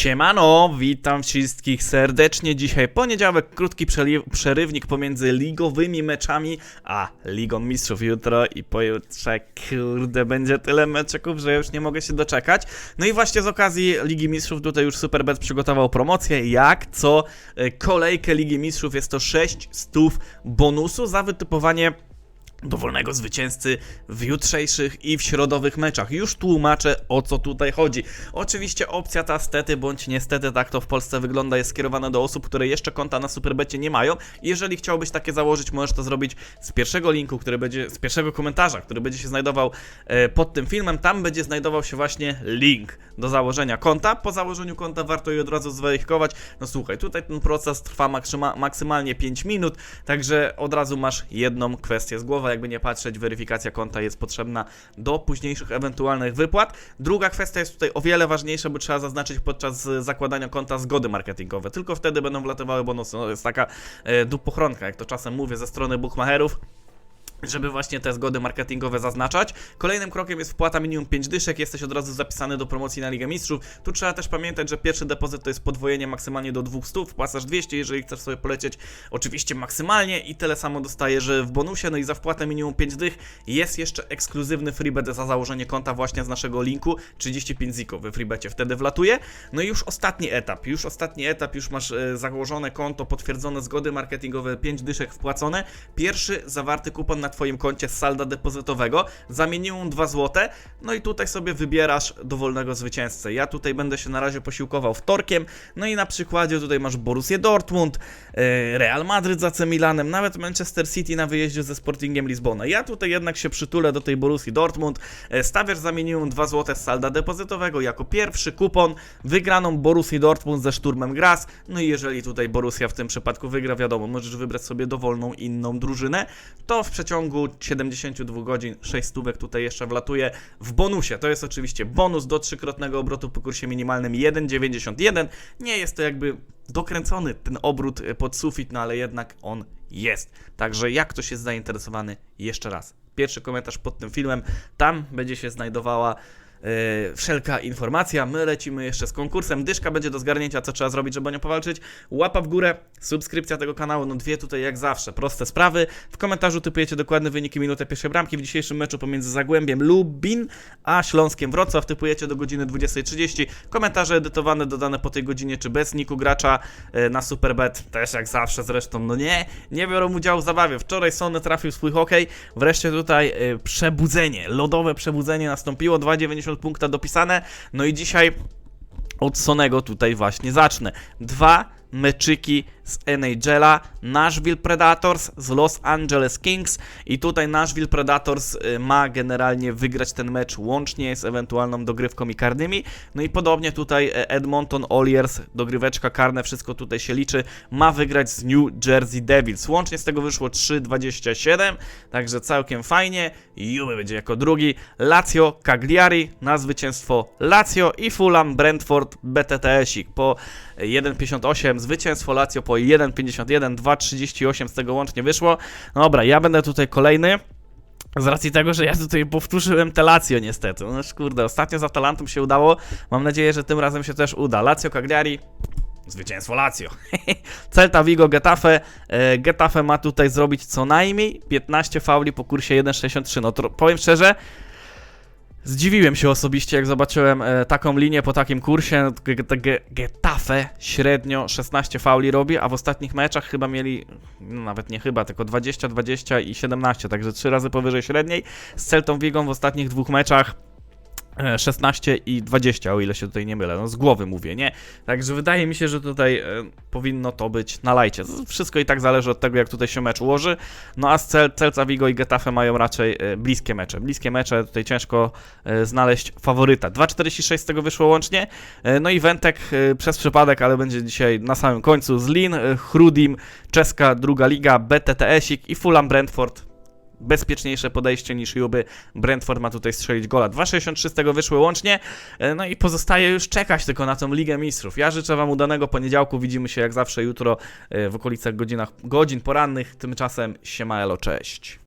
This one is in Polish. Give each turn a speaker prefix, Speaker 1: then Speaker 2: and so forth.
Speaker 1: Siemano, witam wszystkich serdecznie. Dzisiaj poniedziałek, krótki przerywnik pomiędzy ligowymi meczami, a Ligą Mistrzów jutro i pojutrze, kurde, będzie tyle meczyków, że już nie mogę się doczekać. No i właśnie z okazji Ligi Mistrzów tutaj już Superbet przygotował promocję, jak co e, kolejkę Ligi Mistrzów jest to 6 stów bonusu za wytypowanie dowolnego zwycięzcy w jutrzejszych i w środowych meczach. Już tłumaczę o co tutaj chodzi. Oczywiście opcja ta stety bądź niestety tak to w Polsce wygląda jest skierowana do osób, które jeszcze konta na Superbecie nie mają. Jeżeli chciałbyś takie założyć, możesz to zrobić z pierwszego linku, który będzie, z pierwszego komentarza, który będzie się znajdował e, pod tym filmem. Tam będzie znajdował się właśnie link do założenia konta. Po założeniu konta warto je od razu zweryfikować. No słuchaj, tutaj ten proces trwa maksyma, maksymalnie 5 minut, także od razu masz jedną kwestię z głowy, jakby nie patrzeć, weryfikacja konta jest potrzebna do późniejszych ewentualnych wypłat. Druga kwestia jest tutaj o wiele ważniejsza, bo trzeba zaznaczyć podczas e, zakładania konta zgody marketingowe. Tylko wtedy będą wlatywały bonusy. No, jest taka e, dupochronka, jak to czasem mówię, ze strony bookmacherów żeby właśnie te zgody marketingowe zaznaczać. Kolejnym krokiem jest wpłata minimum 5 dyszek, jesteś od razu zapisany do promocji na Ligę Mistrzów. Tu trzeba też pamiętać, że pierwszy depozyt to jest podwojenie maksymalnie do 200, wpłacasz 200, jeżeli chcesz sobie polecieć oczywiście maksymalnie i tyle samo dostajesz w bonusie, no i za wpłatę minimum 5 dych jest jeszcze ekskluzywny freebet za założenie konta właśnie z naszego linku, 35 ziko we freebecie wtedy wlatuje. No i już ostatni etap, już ostatni etap, już masz e, założone konto, potwierdzone zgody marketingowe, 5 dyszek wpłacone. Pierwszy zawarty kupon na Twoim koncie z salda depozytowego za minimum 2 zł. No i tutaj sobie wybierasz dowolnego zwycięzcę. Ja tutaj będę się na razie posiłkował wtorkiem. No i na przykładzie tutaj masz Borussię Dortmund, e, Real Madryt za C Milanem, nawet Manchester City na wyjeździe ze Sportingiem Lizbona. Ja tutaj jednak się przytulę do tej Borussii Dortmund. E, Stawiasz za minimum 2 zł z salda depozytowego jako pierwszy kupon wygraną Borussii Dortmund ze Szturmem Graz. No i jeżeli tutaj Borussia w tym przypadku wygra, wiadomo, możesz wybrać sobie dowolną inną drużynę, to w przeciągu 72 godzin 6 stówek tutaj jeszcze wlatuje w bonusie. To jest oczywiście bonus do trzykrotnego obrotu po kursie minimalnym 1,91. Nie jest to jakby dokręcony ten obrót e, pod sufit, no ale jednak on jest. Także jak ktoś jest zainteresowany, jeszcze raz. Pierwszy komentarz pod tym filmem, tam będzie się znajdowała wszelka informacja. My lecimy jeszcze z konkursem. Dyszka będzie do zgarnięcia, co trzeba zrobić, żeby o nią powalczyć. Łapa w górę, subskrypcja tego kanału, no dwie tutaj jak zawsze, proste sprawy. W komentarzu typujecie dokładne wyniki minutę pierwszej bramki w dzisiejszym meczu pomiędzy Zagłębiem Lubin a Śląskiem Wrocław. Typujecie do godziny 20.30. Komentarze edytowane, dodane po tej godzinie, czy bez niku gracza e, na Superbet. Też jak zawsze zresztą, no nie, nie biorą udziału w zabawie. Wczoraj Sony trafił swój hokej. Wreszcie tutaj e, przebudzenie, lodowe przebudzenie nastąpiło. 2,90 punkta dopisane. No i dzisiaj od Sonego tutaj właśnie zacznę. Dwa meczyki z NHL-a, Nashville Predators z Los Angeles Kings i tutaj Nashville Predators y, ma generalnie wygrać ten mecz łącznie z ewentualną dogrywką i karnymi. No i podobnie tutaj e, Edmonton Oilers, dogryweczka karne, wszystko tutaj się liczy, ma wygrać z New Jersey Devils. Łącznie z tego wyszło 3,27, także całkiem fajnie. Juve będzie jako drugi. Lazio Cagliari na zwycięstwo Lazio i Fulham Brentford BTTS-ik po 1,58 zwycięstwo Lazio po 1,51 2,38 z tego łącznie wyszło. No dobra, ja będę tutaj kolejny. Z racji tego, że ja tutaj powtórzyłem te Lazio niestety. No kurde, ostatnio z Atalantą się udało. Mam nadzieję, że tym razem się też uda. Lazio Cagliari Zwycięstwo Lazio. Celta Vigo Getafe. E, Getafe ma tutaj zrobić co najmniej 15 fauli po kursie 1,63. No to powiem szczerze, Zdziwiłem się osobiście, jak zobaczyłem e, taką linię po takim kursie. Getafe średnio 16 fauli robi, a w ostatnich meczach chyba mieli, no nawet nie chyba, tylko 20, 20 i 17, także 3 razy powyżej średniej. Z Celtą Wigą w ostatnich dwóch meczach 16 i 20, o ile się tutaj nie mylę, no z głowy mówię, nie? Także wydaje mi się, że tutaj e, powinno to być na lajcie. Wszystko i tak zależy od tego, jak tutaj się mecz ułoży. No a z Cel, Celca Vigo i Getafe mają raczej e, bliskie mecze. Bliskie mecze, tutaj ciężko e, znaleźć faworyta. 2,46 z tego wyszło łącznie. E, no i Wentek e, przez przypadek, ale będzie dzisiaj na samym końcu z Lin, e, Chrudim, czeska druga liga, BTTS-ik i Fulham Brentford bezpieczniejsze podejście niż Juby. Brentford ma tutaj strzelić gola. 2,63 z tego wyszły łącznie. E, No i pozostaje już czekać tylko na tą Ligę Mistrzów. Ja życzę Wam udanego poniedziałku. Widzimy się jak zawsze jutro e, w okolicach godzinach, godzin porannych. Tymczasem siema elo, cześć.